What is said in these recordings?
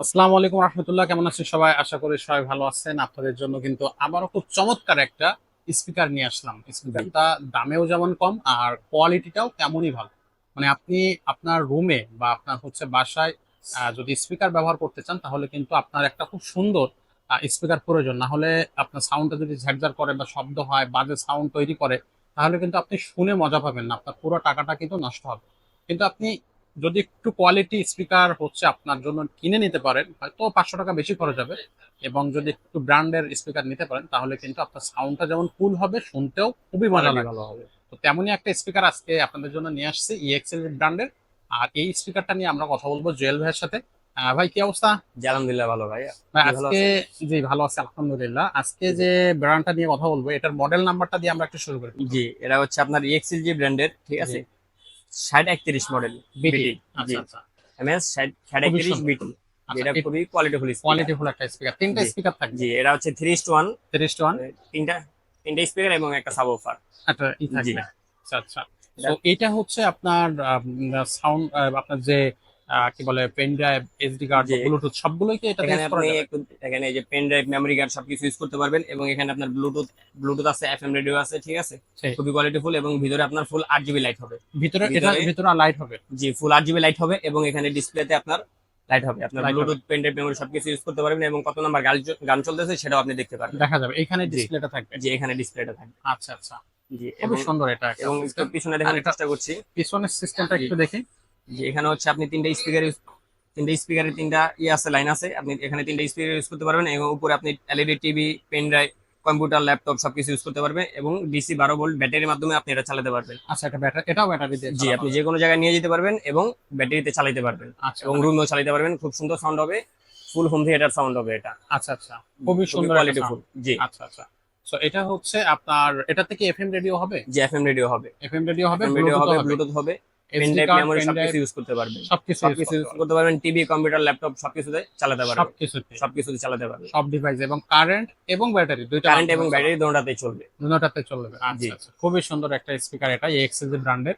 আসসালামু আলাইকুম রহমতুল্লাহ, কেমন আছেন সবাই? আশা করি সবাই ভালো আছেন। আপনাদের জন্য কিন্তু আবারও খুব চমৎকার একটা স্পিকার নিয়ে আসলাম। স্পিকারটা দামেও যেমন কম, আর কোয়ালিটিটাও তেমনই ভালো। মানে আপনি আপনার রুমে বা আপনার হচ্ছে বাসায় যদি স্পিকার ব্যবহার করতে চান, তাহলে কিন্তু আপনার একটা খুব সুন্দর স্পিকার প্রয়োজন। না হলে আপনার সাউন্ডটা যদি ঝাড়ঝাড় করে বা শব্দ হয়, বাজে সাউন্ড তৈরি করে, তাহলে কিন্তু আপনি শুনে মজা পাবেন না। আপনার পুরো টাকাটা কিন্তু নষ্ট হবে। কিন্তু আপনি যদি একটু কোয়ালিটি স্পিকার হচ্ছে আপনার জন্য কিনে নিতে পারেন হয়তো পাঁচশো টাকা বেশি খরচ হবে। এবং যদি একটু ব্র্যান্ডের স্পিকার নিতে পারেন তাহলে কিন্তু আপনার সাউন্ডটা যেমন কুল হবে শুনতেও খুবই মজা ভালো হবে। তো তেমনই একটা স্পিকার আজকে আপনাদের জন্য নিয়ে আসছি ইএক্সএল ব্র্যান্ডের আর এই স্পিকারটা নিয়ে আমরা কথা বলব জুয়েল ভাইয়ের সাথে। ভাই কি অবস্থা? জি আলহামদুলিল্লাহ ভালো ভাই আজকে জি ভালো আছে আলহামদুলিল্লাহ। আজকে যে ব্র্যান্ডটা নিয়ে কথা বলব এটার মডেল নাম্বারটা দিয়ে আমরা একটু শুরু করি। জি এটা হচ্ছে আপনার E এক্সএল জি ব্র্যান্ডের ঠিক আছে? ষাট একত্রিশ মডেল বিটি আচ্ছা আচ্ছা। ষাট ষাট একত্রিশ বিটি আচ্ছা, এটা এটা খুবই কোয়ালিটিফুল কোয়ালিটিফুল একটা স্পিকার তিনটা স্পিকার থাকবে? জি এটা হচ্ছে থ্রি ইস্ট ওয়ান তিরিশ ওয়ান তিনটা তিনটা স্পিকার এবং একটা সাব একটা ই থাকবে। আচ্ছা আচ্ছা। তো এটা হচ্ছে আপনার সাউন্ড আপনার যে কি বলে pen drive SD card Bluetooth সবগুলোই কি এটা এখানে আপনি এখানে এই যে পেন ড্রাইভ মেমোরি কার্ড সবকিছু ইউজ করতে পারবেন এবং এখানে আপনার ব্লুটুথ ব্লুটুথ আছে এফএম রেডিও আছে ঠিক আছে। খুবই কোয়ালিটিফুল এবং ভিতরে আপনার ফুল আট জিবি লাইট হবে। ভিতরে এটা ভিতরে- লাইট হবে। জি ফুল আট জিবি লাইট হবে এবং এখানে ডিসপ্লেতে আপনার লাইট হবে আপনার ব্লুটুথ পেন ড্রাইভ মেমোরি সবকিছু ইউজ করতে পারবেন এবং কত নাম্বার গান গান চলতেছে সেটাও আপনি দেখতে পারবেন। দেখা যাবে। এখানে জি। ডিসপ্লেটা থাকবে। যে এখানে ডিসপ্লেটা থাকবে। আচ্ছা আচ্ছা। জি এবং সুন্দর এটা এবং পিছনে দেখানোর চেষ্টা করছি। পিছনের সিস্টেমটা জি। একটু দেখি। যে এখানে হচ্ছে আপনি তিনটা স্পিকার তিনটা স্পিকারের তিনটা ইয়ে আছে লাইন আছে। আপনি এখানে তিনটা স্পিকার ইউজ করতে পারবেন এবং উপরে আপনি LED TV pen drive computer laptop সবকিছু ইউজ করতে পারবেন এবং ডিসি বারো ভোল্ট ব্যাটারির মাধ্যমে আপনি এটা চালাতে পারবেন। আচ্ছা এটা ব্যাটারি এটাও ব্যাটারি দিয়ে জি আপনি যে কোনো জায়গায় নিয়ে যেতে পারবেন এবং ব্যাটারিতে চালাতে পারবেন আচ্ছা এবং রুমেও চালাতে পারবেন। খুব সুন্দর সাউন্ড হবে। ফুল হোম থিয়েটার সাউন্ড হবে এটা। আচ্ছা আচ্ছা। খুবই সুন্দর কোয়ালিটি ফুল জি। আচ্ছা আচ্ছা। সো এটা হচ্ছে আপনার এটা থেকে এফএম রেডিও হবে? জি এফএম রেডিও হবে। এফএম রেডিও হবে ব্লুটুথ হবে। খুবই সুন্দর একটা স্পিকার এটা এক্সএস ব্র্যান্ডের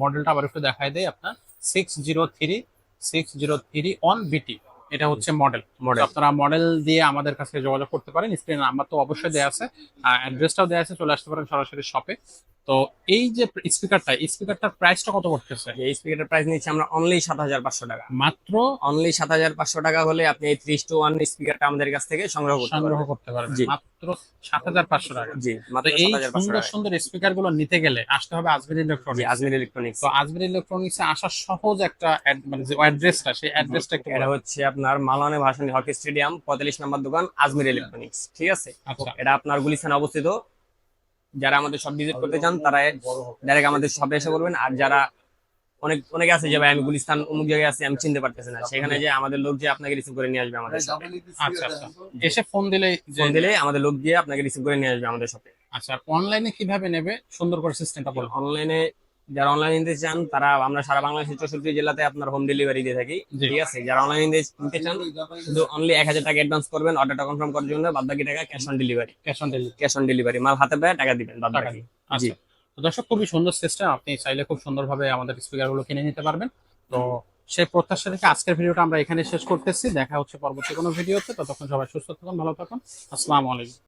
মডেলটা আবার একটু দেখাই দেয় আপনার। Six zero three six zero three on BT এটা হচ্ছে মডেল মডেল আপনারা মডেল দিয়ে আমাদের কাছে যোগাযোগ করতে পারেন। স্ক্রিন নাম্বার তো অবশ্যই দেওয়া আছে। অ্যাড্রেসটাও দেওয়া আছে চলে আসতে পারেন সরাসরি শপে তো এই যে স্পিকারটা স্পিকারটার প্রাইসটা কত পড়তেছে? এই স্পিকারের প্রাইস নিচ্ছে আমরা অনলি সাত হাজার পাঁচশো টাকা। মাত্র? অনলি সাত হাজার পাঁচশো টাকা হলে আপনি এই থ্রি টু ওয়ান স্পিকারটা আমাদের কাছ থেকে সংগ্রহ করতে সংগ্রহ করতে পারবেন। জি। মাত্র সাত হাজার পাঁচশো টাকা। জি মাত্র এই সুন্দর সুন্দর স্পিকারগুলো নিতে গেলে আসতে হবে আজমির জি ইলেকট্রনিক্স আজমির ইলেকট্রনিক্স তো আজমির ইলেকট্রনিক্সে আসার সহজ একটা মানে যে অ্যাড্রেসটা সেই অ্যাড্রেসটা একটু এটা হচ্ছে আপনার মালানে ভাসানী হকি স্টেডিয়াম পঁয়তাল্লিশ নম্বর দোকান আজমির ইলেকট্রনিক্স ঠিক আছে? আচ্ছা। এটা আপনার গুলিস্তানে অবস্থিত। যারা আমাদের সব ভিজিট করতে চান তারা ডাইরেক্ট আমাদের সব এসে বলবেন। আর যারা অনেক অনেকে আছে যে ভাই আমি গুলিস্তান অমুক জায়গায় আছি আমি চিনতে পারতেছি না। সেখানে যে আমাদের লোক যে আপনাকে রিসিভ করে নিয়ে আসবে আমাদের শপে আচ্ছা আচ্ছা। এসে ফোন দিলে ফোন দিলে আমাদের লোক গিয়ে আপনাকে রিসিভ করে নিয়ে আসবে আমাদের শপে আচ্ছা অনলাইনে কীভাবে নেবে? সুন্দর করে সিস্টেমটা বলুন অনলাইনে যারা অনলাইন নিতে চান তারা আমরা সারা বাংলাদেশের চৌষট্টি জেলাতে আপনার হোম ডেলিভারি দিয়ে থাকি ঠিক আছে? যারা অনলাইন নিতে চান শুধু অনলি এক হাজার টাকা অ্যাডভান্স করবেন অর্ডারটা কনফার্ম করার জন্য বাদ বাকি টাকা cash on delivery cash on delivery cash on delivery মাল হাতে পেয়ে টাকা দিবেন বাদ বাকি। আচ্ছা। দর্শক খুবই সুন্দর সিস্টেম আপনি চাইলে খুব সুন্দরভাবে আমাদের স্পিকারগুলো কিনে নিতে পারবেন। তো সেই প্রত্যাশা থেকে আজকের ভিডিওটা আমরা এখানে শেষ করতেছি। দেখা হচ্ছে পরবর্তী কোনো ভিডিওতে। ততক্ষণ সবাই সুস্থ থাকুন ভালো থাকুন। আসসালামু আলাইকুম।